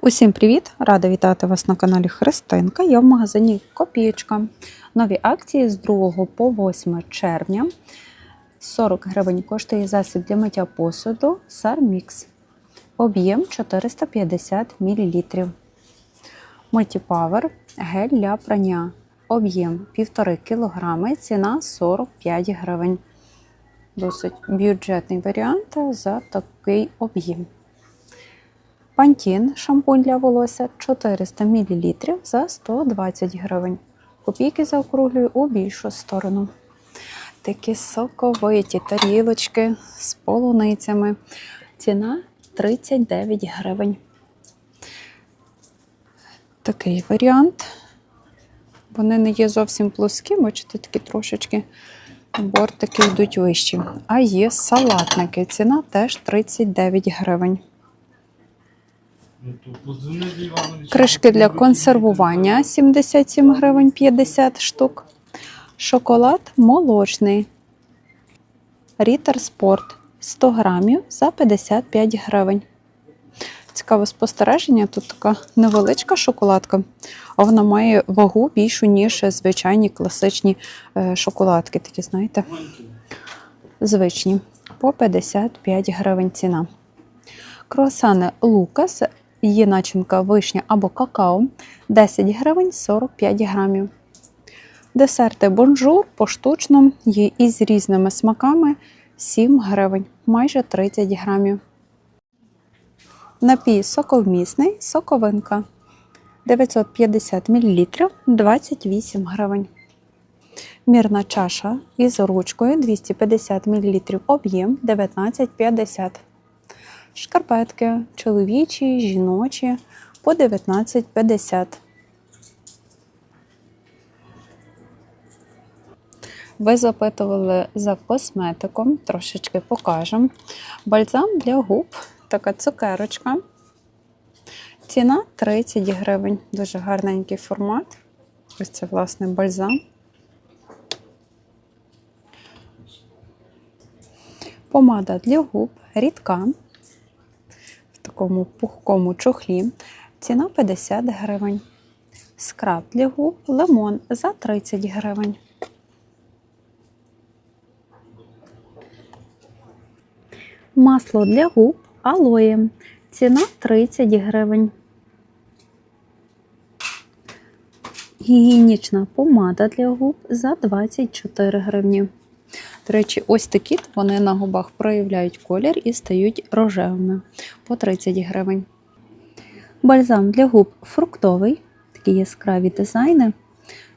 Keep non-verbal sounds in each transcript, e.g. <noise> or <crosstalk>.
Усім привіт! Рада вітати вас на каналі Христинка. Я в магазині Копієчка. Нові акції з 2 по 8 червня. 40 гривень коштує засіб для миття посуду Сармікс. Об'єм 450 мл. Мультіпавер гель для прання. Об'єм 1,5 кг, ціна 45 гривень. Досить бюджетний варіант за такий об'єм. Пантін шампунь для волосся 400 мл за 120 гривень. Копійки заокруглюю у більшу сторону. Такі соковиті тарілочки з полуницями. Ціна 39 гривень. Такий варіант. Вони не є зовсім плоскі, бачите, такі трошечки бортики йдуть вищі. А є салатники. Ціна теж 39 гривень. Ну, то подзвони до Івановича. Кришки для консервування 77 гривень 50 штук. Шоколад молочний. Рітер Спорт 100 грамів за 55 гривень. Цікаве спостереження. Тут така невеличка шоколадка, а вона має вагу більшу, ніж звичайні класичні е, шоколадки. Такі, знаєте, звичні. По 55 гривень ціна. Круасани Лукас Є начинка вишня або какао 10 гривень 45 грамів. Десерти бонжур поштучно є із різними смаками 7 гривень, майже 30 грамів. Напій соковмісний соковинка 950 мл 28 гривень. Мірна чаша із ручкою 250 мл об'єм 19,50 Шкарпетки чоловічі, жіночі по 19,50. Ви запитували за косметиком, трошечки покажемо. Бальзам для губ, така цукерочка. Ціна 30 гривень. Дуже гарненький формат. Ось це, власне, бальзам. Помада для губ рідка такому пухкому чохлі. Ціна 50 гривень. Скраб для губ лимон за 30 гривень. Масло для губ алоє. Ціна 30 гривень. Гігієнічна помада для губ за 24 гривні. До речі, ось такі вони на губах проявляють колір і стають рожевими по 30 гривень. Бальзам для губ фруктовий, такі яскраві дизайни.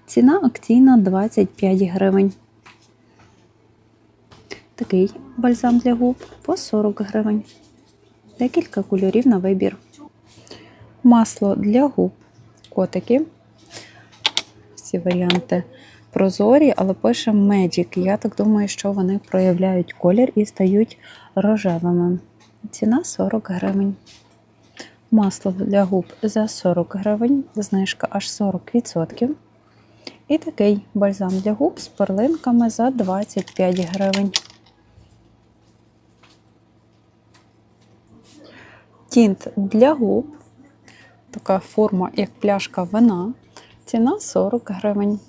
Ціна акційна 25 гривень. Такий бальзам для губ по 40 гривень. Декілька кольорів на вибір. Масло для губ. Котики. Всі варіанти прозорі, але пише Magic. Я так думаю, що вони проявляють колір і стають рожевими. Ціна 40 гривень. Масло для губ за 40 гривень, знижка аж 40%. І такий бальзам для губ з перлинками за 25 гривень. Тінт для губ. Така форма, як пляшка вина. Ціна 40 гривень.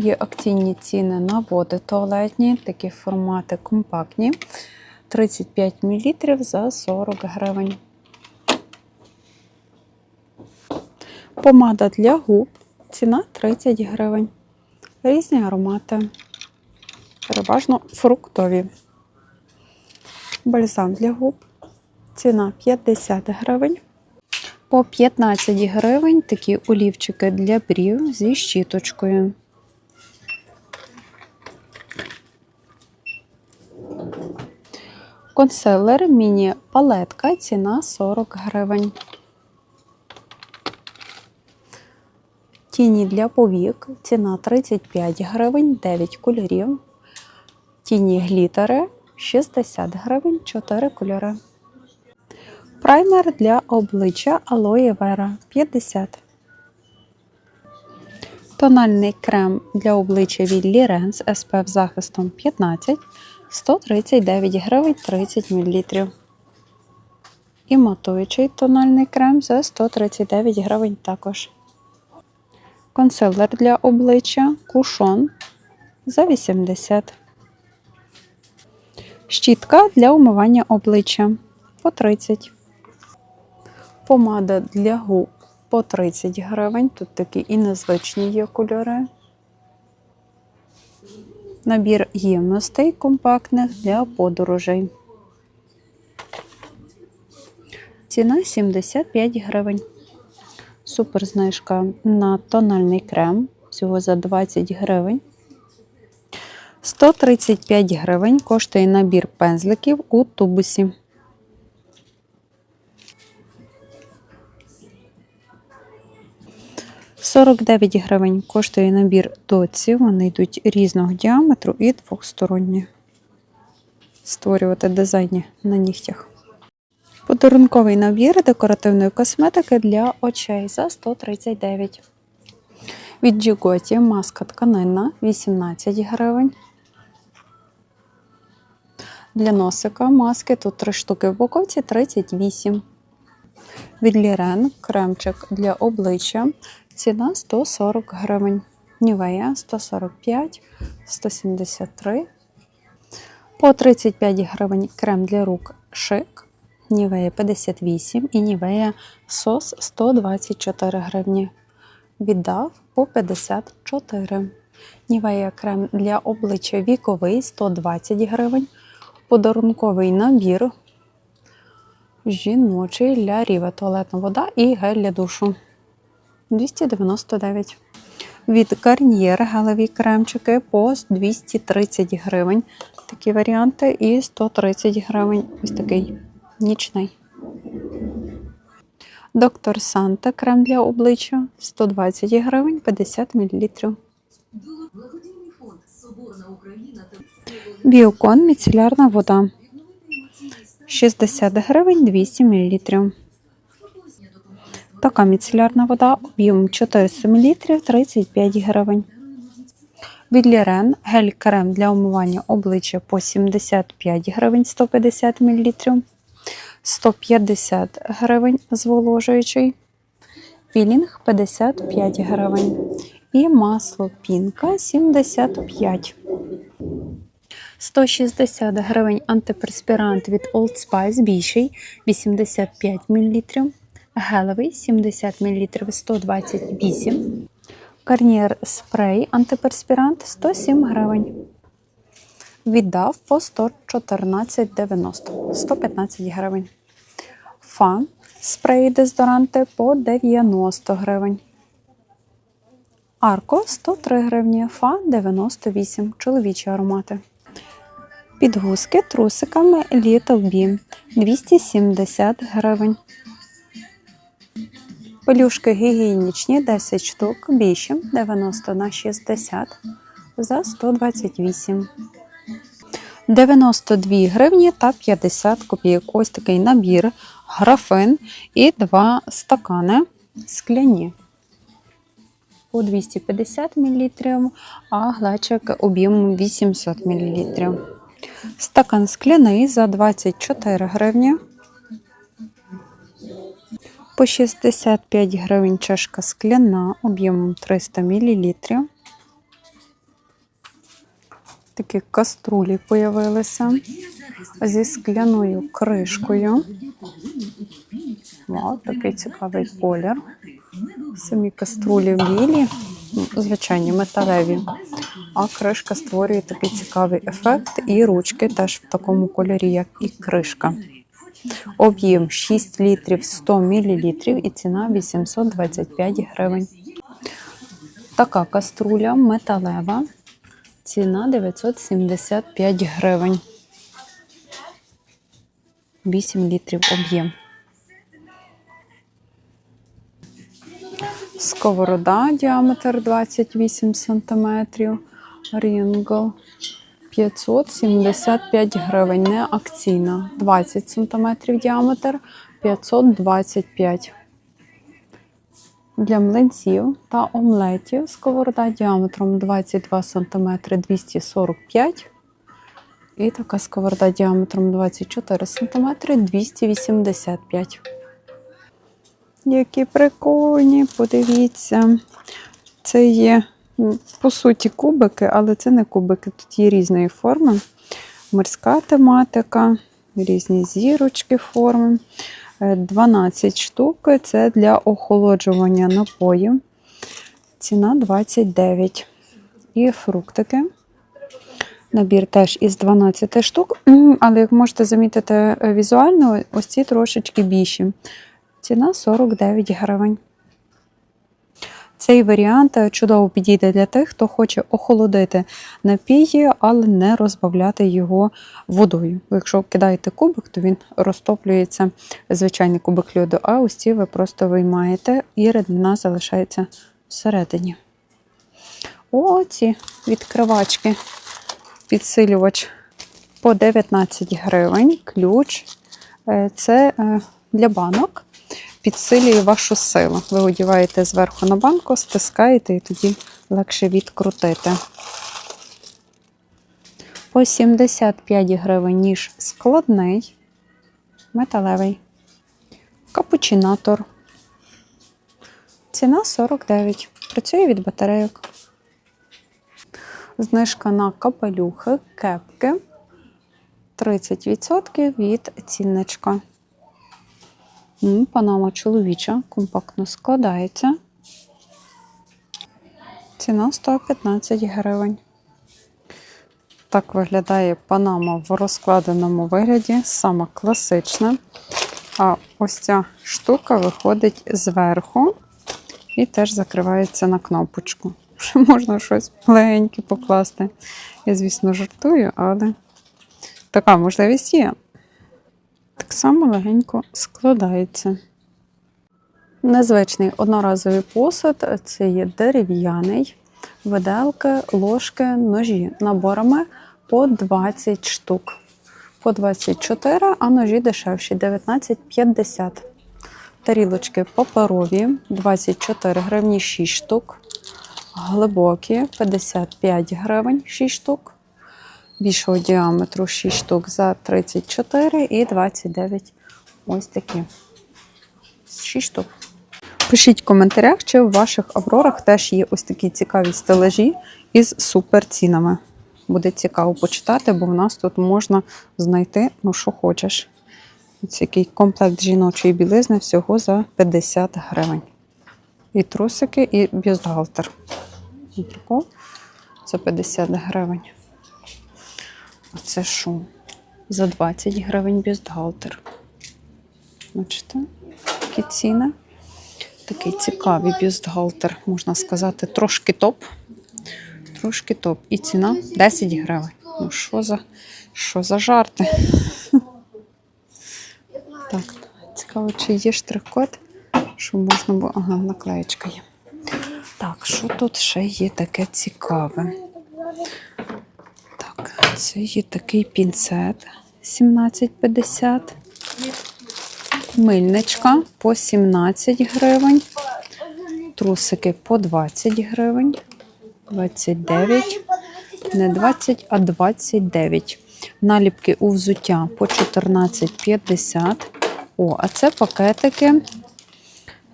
Є акційні ціни на води туалетні, такі формати компактні. 35 мл за 40 гривень. Помада для губ. Ціна 30 гривень. Різні аромати. Переважно фруктові. Бальзам для губ. Ціна 50 гривень. По 15 гривень такі олівчики для брів зі щіточкою. Консилер міні-палетка, ціна 40 гривень. Тіні для повік, ціна 35 гривень, 9 кольорів. Тіні глітери 60 гривень, 4 кольори. Праймер для обличчя Aloe Vera 50. Тональний крем для обличчя від Lirens SPF захистом 15 139 гривень 30 мл. І матуючий тональний крем за 139 гривень також. Консилер для обличчя кушон за 80. Щітка для умивання обличчя по 30. Помада для губ по 30 гривень. Тут такі і незвичні є кольори. Набір ємностей компактних для подорожей. Ціна 75 гривень. Супер знижка на тональний крем. Всього за 20 гривень. 135 гривень коштує набір пензликів у тубусі. «49 гривень коштує набір доці. Вони йдуть різного діаметру і двохсторонні. Створювати дизайни на нігтях. Подарунковий набір декоративної косметики для очей за 139. Від Джіготі маска тканинна 18 гривень. Для носика маски тут 3 штуки в упаковці 38. Від Лірен кремчик для обличчя. Ціна 140 гривень. Нівея 145, 173. По 35 гривень крем для рук шик. Нівея 58 і Нівея сос 124 гривні. Віддав по 54. Нівея крем для обличчя віковий 120 гривень. Подарунковий набір жіночий для ріве туалетна вода і гель для душу 299. Від Garnier гелеві кремчики по 230 гривень. Такі варіанти і 130 гривень. Ось такий нічний. Доктор Санта крем для обличчя 120 гривень 50 мл. Біокон міцелярна вода 60 гривень 200 мл. Така міцелярна вода об'ємом 400 мл 35 гривень. Від Лірен гель крем для умивання обличчя по 75 гривень 150 мл. 150 гривень зволожуючий. Пілінг 55 гривень. І масло пінка 75. 160 гривень антиперспірант від Old Spice більший 85 мл. Гелевий 70 мл 128. Гарнієр спрей антиперспірант 107 гривень. Віддав по 114,90 115 гривень. Фа спреї дезодоранти по 90 гривень. Арко 103 гривні, фа 98 чоловічі аромати. Підгузки трусиками Little Bee 270 гривень. Пелюшки гігієнічні 10 штук, більші 90 на 60 за 128. 92 гривні та 50 копійок. Ось такий набір, графин і два стакани скляні. По 250 мл, а глечик об'ємом 800 мл. Стакан скляний за 24 гривні. По 65 гривень чашка скляна об'ємом 300 мл. Такі каструлі появилися зі скляною кришкою. Вау, такий цікавий колір. Самі каструлі білі, звичайні металеві. А кришка створює такий цікавий ефект, і ручки теж в такому кольорі, як і кришка. Об'єм 6 літрів 100 мл і ціна 825 гривень. Така каструля металева. Ціна 975 гривень. 8 літрів об'єм. Сковорода діаметр 28 см. Рінгл 575 гривень. Не акційна. 20 см діаметр 525 для млинців та омлетів сковорода діаметром 22 см 245 І така сковорода діаметром 24 см 285. Які прикольні, подивіться. Це є, по суті, кубики, але це не кубики, тут є різної форми. Морська тематика, різні зірочки форми. Е, 12 штук це для охолоджування напоїв. Ціна 29. І фруктики. Набір теж із 12 штук, але як можете замітити е, візуально, ось ці трошечки більші. Ціна 49 гривень. Цей варіант е, чудово підійде для тих, хто хоче охолодити напій, але не розбавляти його водою. Якщо кидаєте кубик, то він розтоплюється звичайний кубик льоду, а ось ці ви просто виймаєте і рідина залишається всередині. О, ці відкривачки, підсилювач по 19 гривень. Ключ. Е, Це е, для банок. Підсилює вашу силу. Ви одіваєте зверху на банку, стискаєте і тоді легше відкрутити. По 75 гривень ніж складний, металевий. Капучинатор. Ціна 49. Працює від батарейок. Знижка на капелюхи, кепки 30% від цінничка. Панама чоловіча, компактно складається. Ціна 115 гривень. Так виглядає панама в розкладеному вигляді, саме класична. А ось ця штука виходить зверху і теж закривається на кнопочку. <laughs> Можна щось легеньке покласти. Я, звісно, жартую, але така можливість є. Так само легенько складається. Незвичний одноразовий посуд це є дерев'яний, виделки, ложки, ножі наборами по 20 штук. По 24, а ножі дешевші 19,50. Тарілочки паперові 24 гривні 6 штук. Глибокі 55 гривень 6 штук. Більшого діаметру 6 штук за 34 і 29 ось такі. 6 штук. Пишіть в коментарях, чи в ваших аврорах теж є ось такі цікаві стелажі із суперцінами. Буде цікаво почитати, бо в нас тут можна знайти, ну що хочеш. Ось який комплект жіночої білизни всього за 50 гривень. І трусики, і бюстгальтер. За 50 гривень. Це що? За 20 гривень бюстгальтер. Бачите, такі ціни. Такий цікавий бюстгальтер, можна сказати, трошки топ. Трошки топ. І ціна 10 гривень. Ну, що за, що за жарти? <laughs> Так, цікаво, чи є штрих-код, що можна було. Ага, наклеєчка є. Так, що тут ще є таке цікаве? Це є такий пінцет 17,50. Мильничка по 17 гривень. Трусики по 20 гривень. 29. Не 20, а 29. Наліпки у взуття по 14,50. О, а це пакетики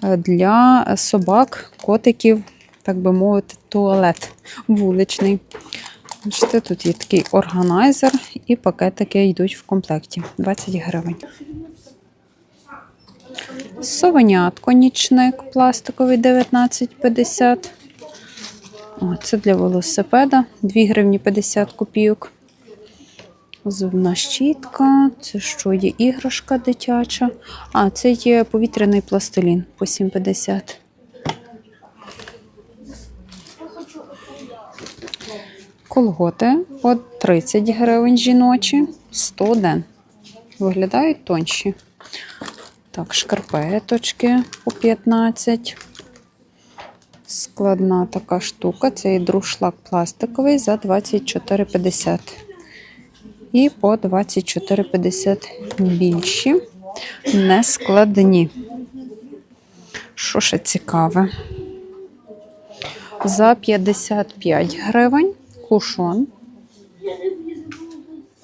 е, для собак, котиків, так би мовити, туалет вуличний. Бачите, тут є такий органайзер, і пакетики йдуть в комплекті 20 гривень. Совенятко нічник пластиковий 19,50. О, це для велосипеда 2 гривні 50 копійок. Зубна щітка, це що є іграшка дитяча. А, це є повітряний пластилін по 7,50. Колготи по 30 гривень жіночі, 101. Виглядають тонші. Так, шкарпеточки по 15. Складна така штука. Це і друшлак пластиковий за 24,50. І по 24,50 більші, нескладні. Що ще цікаве? За 55 гривень кушон.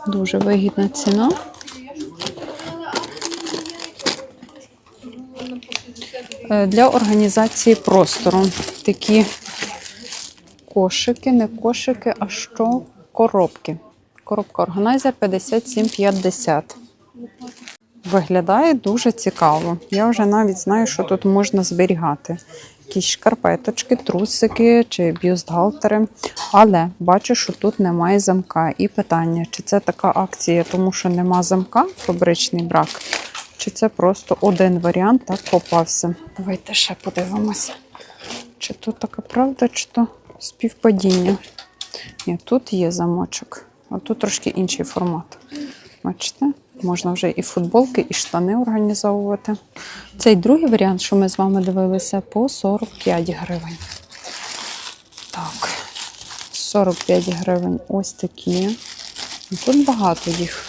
Дуже вигідна ціна. Е, Для організації простору такі кошики, не кошики, а що коробки. Коробка органайзер 57,50. Виглядає дуже цікаво. Я вже навіть знаю, що тут можна зберігати. Якісь шкарпеточки, трусики чи бюстгальтери. Але бачу, що тут немає замка. І питання, чи це така акція, тому що нема замка, фабричний брак, чи це просто один варіант так попався. Давайте ще подивимося. Чи то така правда, чи то співпадіння. Ні, тут є замочок, а тут трошки інший формат. Бачите? Можна вже і футболки, і штани організовувати. Цей другий варіант, що ми з вами дивилися, по 45 гривень. Так, 45 гривень ось такі. Ну, Тут багато їх.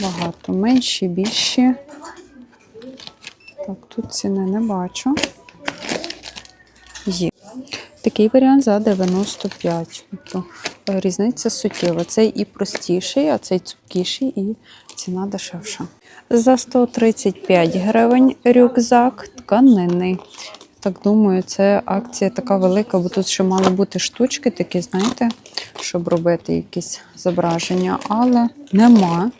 Багато. Менші, більші. Так, тут ціни не бачу. Є. Такий варіант за 95. Тобто е, різниця суттєва. Цей і простіший, а цей цупкіший, і ціна дешевша. За 135 гривень рюкзак тканинний. Так думаю, це акція така велика, бо тут ще мали бути штучки такі, знаєте, щоб робити якісь зображення, але нема.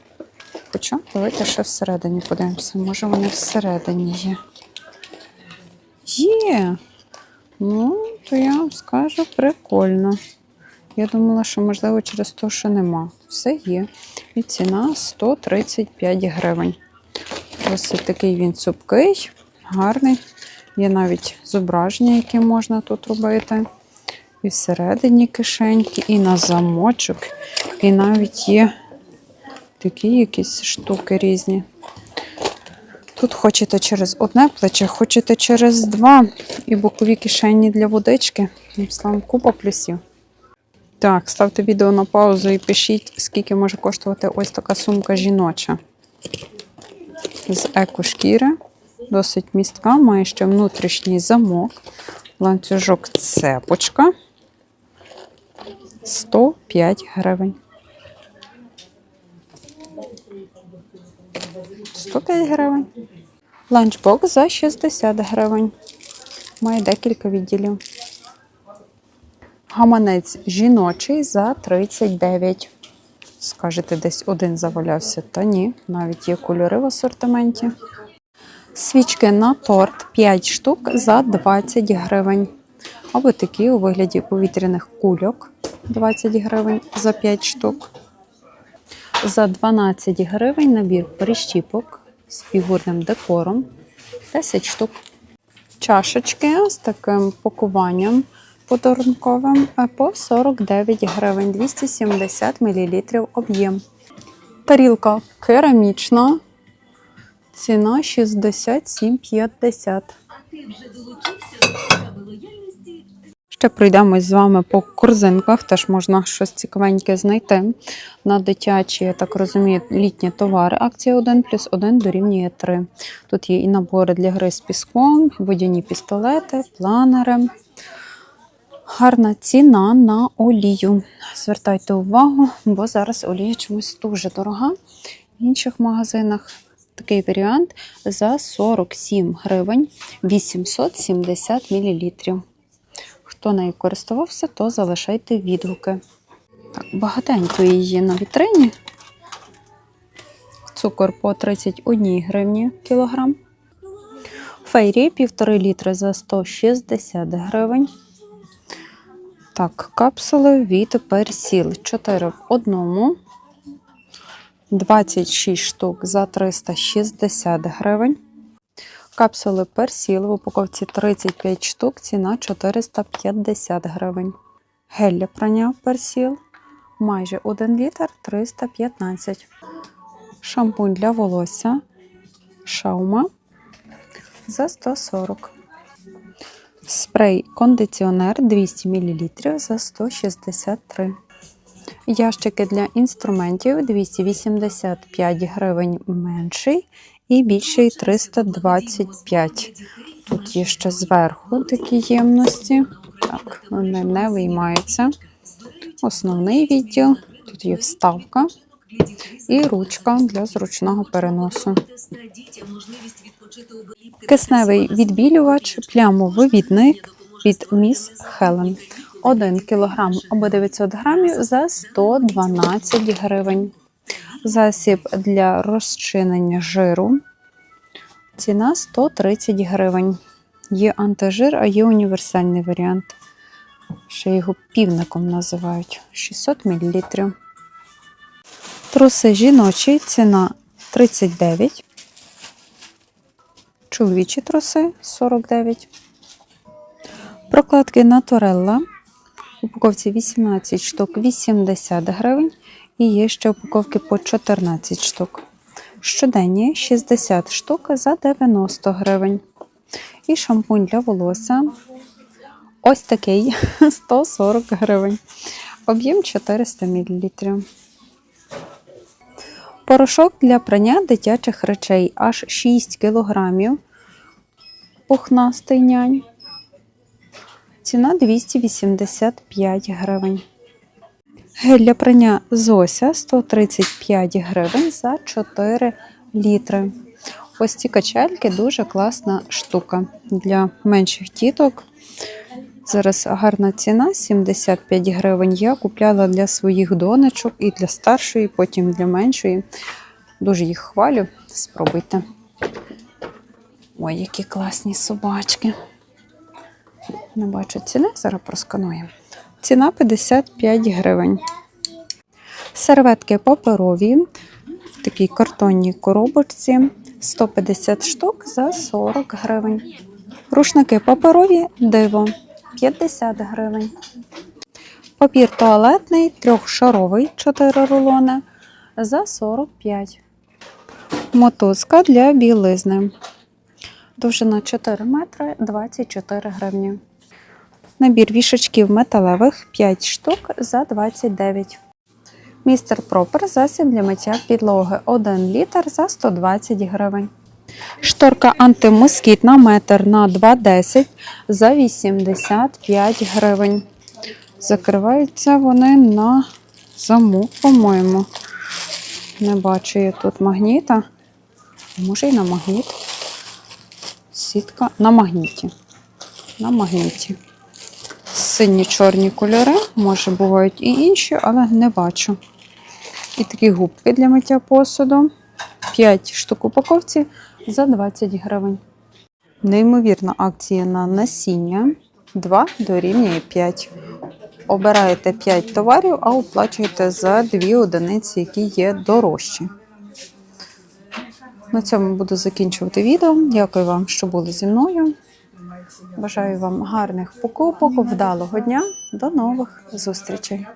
Хоча, давайте ще всередині подивимося. Може вони всередині є. Є. Ну, то я вам скажу прикольно. Я думала, що можливо через те, що нема. Все є. І ціна 135 гривень. Ось такий він цупкий, гарний. Є навіть зображення, які можна тут робити. І всередині кишеньки, і на замочок. І навіть є такі якісь штуки різні. Тут хочете через одне плече, хочете через два і бокові кишені для водички. Слава купа плюсів. Так, ставте відео на паузу і пишіть, скільки може коштувати ось така сумка жіноча. З екошкіри. Досить містка, має ще внутрішній замок, ланцюжок цепочка. 105 гривень. 105 гривень. Ланчбокс за 60 гривень. Має декілька відділів. Гаманець жіночий за 39. Скажете, десь один завалявся. Та ні, навіть є кольори в асортименті. Свічки на торт 5 штук за 20 гривень. Або такі у вигляді повітряних кульок 20 гривень за 5 штук. За 12 гривень набір прищіпок з фігурним декором 10 штук. Чашечки з таким пакуванням подарунковим по 49 гривень 270 мл об'єм. Тарілка керамічна. Ціна 67,50. А ти вже долучився до лояльності Ще пройдемось з вами по корзинках. Теж можна щось цікавеньке знайти. На дитячі, я так розумію, літні товари. Акція 1 плюс 1 дорівнює 3. Тут є і набори для гри з піском, водяні пістолети, планери. Гарна ціна на олію. Звертайте увагу, бо зараз олія чомусь дуже дорога. В інших магазинах такий варіант за 47 гривень 870 мл. Хто нею користувався, то залишайте відгуки. Так, багатенько її на вітрині. Цукор по 31 гривні кілограм. Фейрі 1,5 літри за 160 гривень. Так, капсули від персіл 4 в одному. 26 штук за 360 гривень. Капсули персіл в упаковці 35 штук, ціна 450 гривень. Гель для прання персіл майже 1 літр 315. Шампунь для волосся шаума за 140. Спрей кондиціонер 200 мл за 163. Ящики для інструментів 285 гривень менший і більший 325. Тут є ще зверху такі ємності. Так, вони не виймаються. Основний відділ. Тут є вставка і ручка для зручного переносу. Кисневий відбілювач, плямовивідник від Міс Хелен. 1 кг або 900 грамів за 112 гривень. Засіб для розчинення жиру. Ціна 130 гривень. Є антижир, а є універсальний варіант. Ще його півником називають 600 мл. Труси жіночі, ціна 39. Чоловічі труси 49. Прокладки. В упаковці 18 штук 80 гривень. І є ще упаковки по 14 штук. Щоденні 60 штук за 90 гривень. І шампунь для волосся. Ось такий <laughs> 140 гривень. Об'єм 400 мл. Порошок для прання дитячих речей аж 6 кг. Пухнастий нянь. Ціна 285 гривень. Гель для прання Зося 135 гривень за 4 літри. Ось ці качельки дуже класна штука для менших діток. Зараз гарна ціна 75 гривень. Я купляла для своїх донечок і для старшої, потім для меншої. Дуже їх хвалю. Спробуйте. Ой, які класні собачки. Не бачу ціни, зараз проскануємо. Ціна 55 гривень. Серветки паперові в такій картонній коробочці 150 штук за 40 гривень. Рушники паперові диво 50 гривень. Папір туалетний трьохшаровий 4 рулони за 45. Мотузка для білизни. Довжина 4 метри 24 гривні. Набір вішачків металевих 5 штук за 29. Містер Пропер засіб для миття підлоги 1 літр за 120 гривень. Шторка антимоскітна метр на 2,10 за 85 гривень. Закриваються вони на замок, по-моєму. Не бачу я тут магніта. Може і на магніт. Сітка на магніті. На магніті. Сині чорні кольори, може бувають і інші, але не бачу. І такі губки для миття посуду. 5 штук упаковці за 20 гривень. Неймовірна акція на насіння 2 дорівнює 5. Обираєте 5 товарів, а оплачуєте за 2 одиниці, які є дорожчі. На цьому буду закінчувати відео. Дякую вам, що були зі мною. Бажаю вам гарних покупок, вдалого дня. До нових зустрічей!